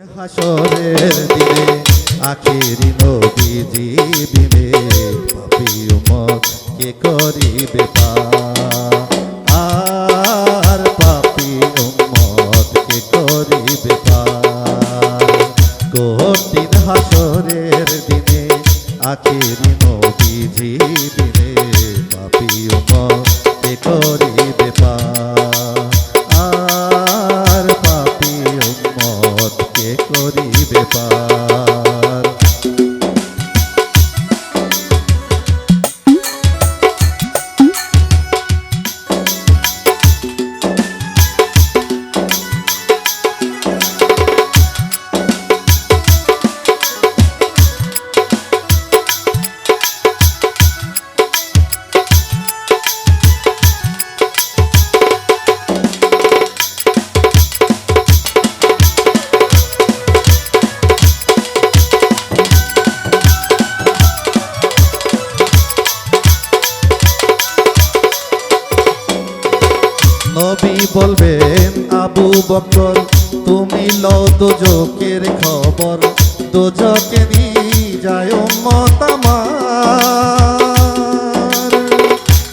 হাসরের দিনে আখেরি নবীজি বিনে পাপি উম্মত কে করিবে পার বলবেন, আবু বকর তুমি লও দোজকের খবর। দোজকে নি যায় মত আমার।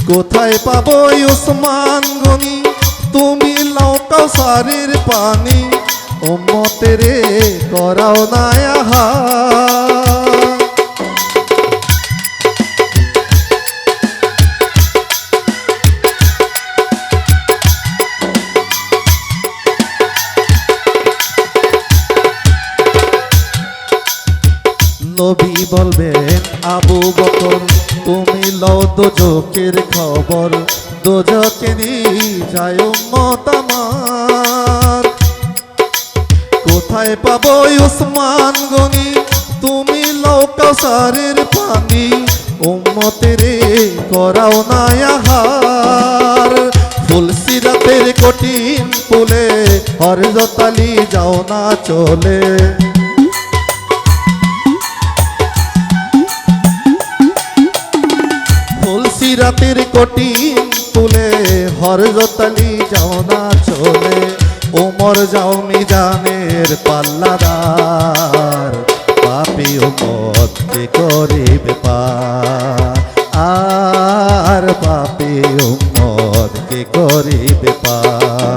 কোথায় পাবো ওসমান গনি? তুমি লও কাউসারের পানি। উম্মতের করাও না আহা নবী বলবেন, আবু বকর, তুমি লও দোজকের খবর। দোজকে যায় উম্মত আমার। কোথায় পাবো উসমান গনি? তুমি লও কাউসারের পানি। উম্মতের করাও না আহার। ফুলসিরাতের কঠিন ফুলে হরজতালি যাও না চলে। ফুলসিরাতের কোটি তুলে হরজতালি যাও না চলে, ওমর যাও মিজানের পাল্লাদার। পাপি উমত কে করিবে পার আর পাপি উমত কে করিবে পার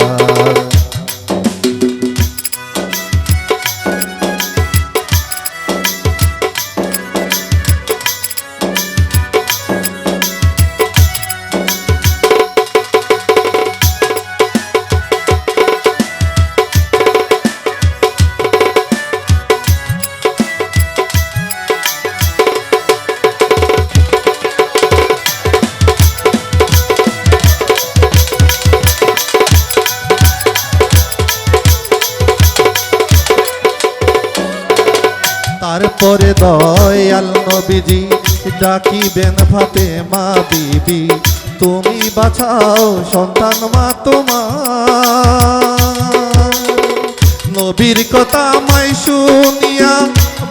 তারপরে দয়াল নবীজি ডাকিবেন ফাতে মা বিবি, তুমি বাছাও সন্তান মা তোমার। নবীর কথা মাই শুনিয়া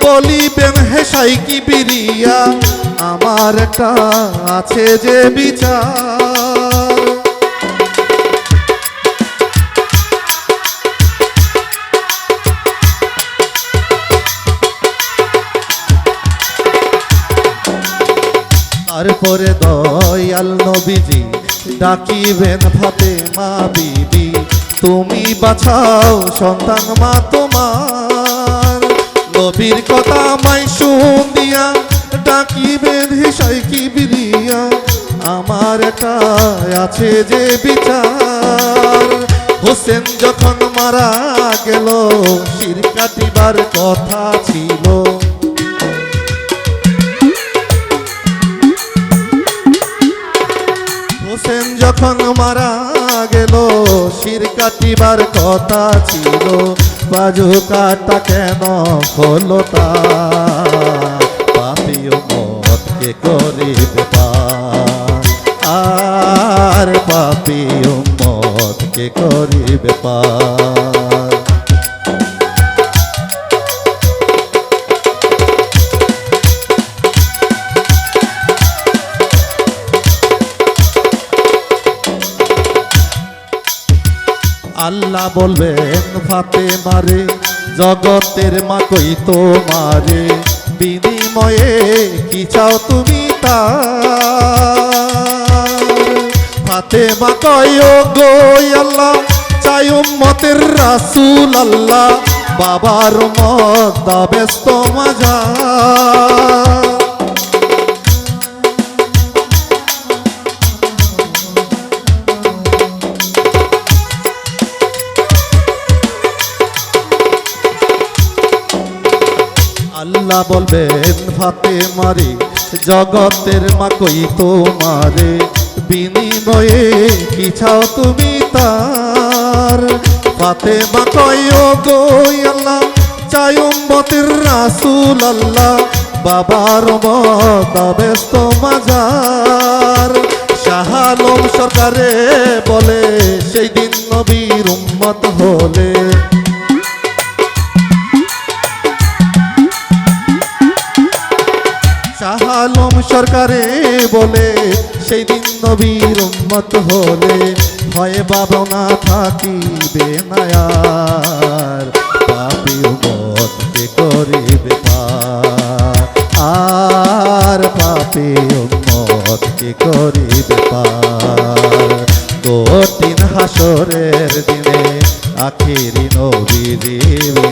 বলিবেন হেসাই কি বিরিয়া, আমার একটা আছে যে বিচার। তারপরে দয়াল নবীজি, ডাকিবেন ফাতে মা বিবি। তুমি বাছাও সন্তান মা তোমার। নবীর কথা মাই শুনিয়া ডাকিবেন হিসাই কি বিরিয়া। আমার এটা আছে যে বিচার। হোসেন যখন মারা গেল শির কাটিবার কথা ছিল। হোসেন যখন মারা গেল, শির কাটিবার কথা ছিল। বাজু কাটা কেন হলো তা? পাপি মতকে করিবে আর পাপিও মতকে করিবে পার আল্লাহ বলবেন ফাতে মারে জগতের মা কই তোমারে? বিনিময়ে কি চাও তুমি তা ফাতে মা কয় গো আল্লাহ, চাই উম্মতের রাসূল আল্লাহ, বাবার মত ব্যস্ত মাজা আল্লাহ বলবেন ফাতে মারে জগতের মা কই তোমারে? বিনিময়ে কি চাও তুমি তার? ফাতে মা কই ও গো আল্লাহ, চাই উম্মতের রাসূল আল্লাহ, বাবার ব্যস্ত মাজার। শাহালম সরকারে বলে, সেই দিন নবীর উম্মত হলে শাহালম সরকারে বলে সেই দিন নবীর উম্মত হলে ভয়ে বাবনা থাকিবে নায়ার পাপি উম্মত কে করিবে আর পাপি উম্মত কে করিবে পার? কঠিন হাসরের দিনে আখিরি নবী দিবে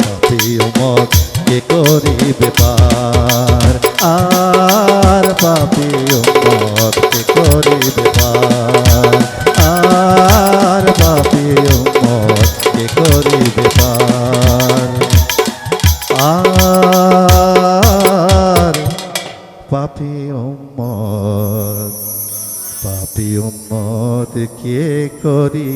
পাপি উম্মত কে করিবে পার আর পাপি উম্মত কে করিবে পার আর পাপি উম্মত কে করিবে পার আর পাপি উম্মত পাপি উম্মত কে করি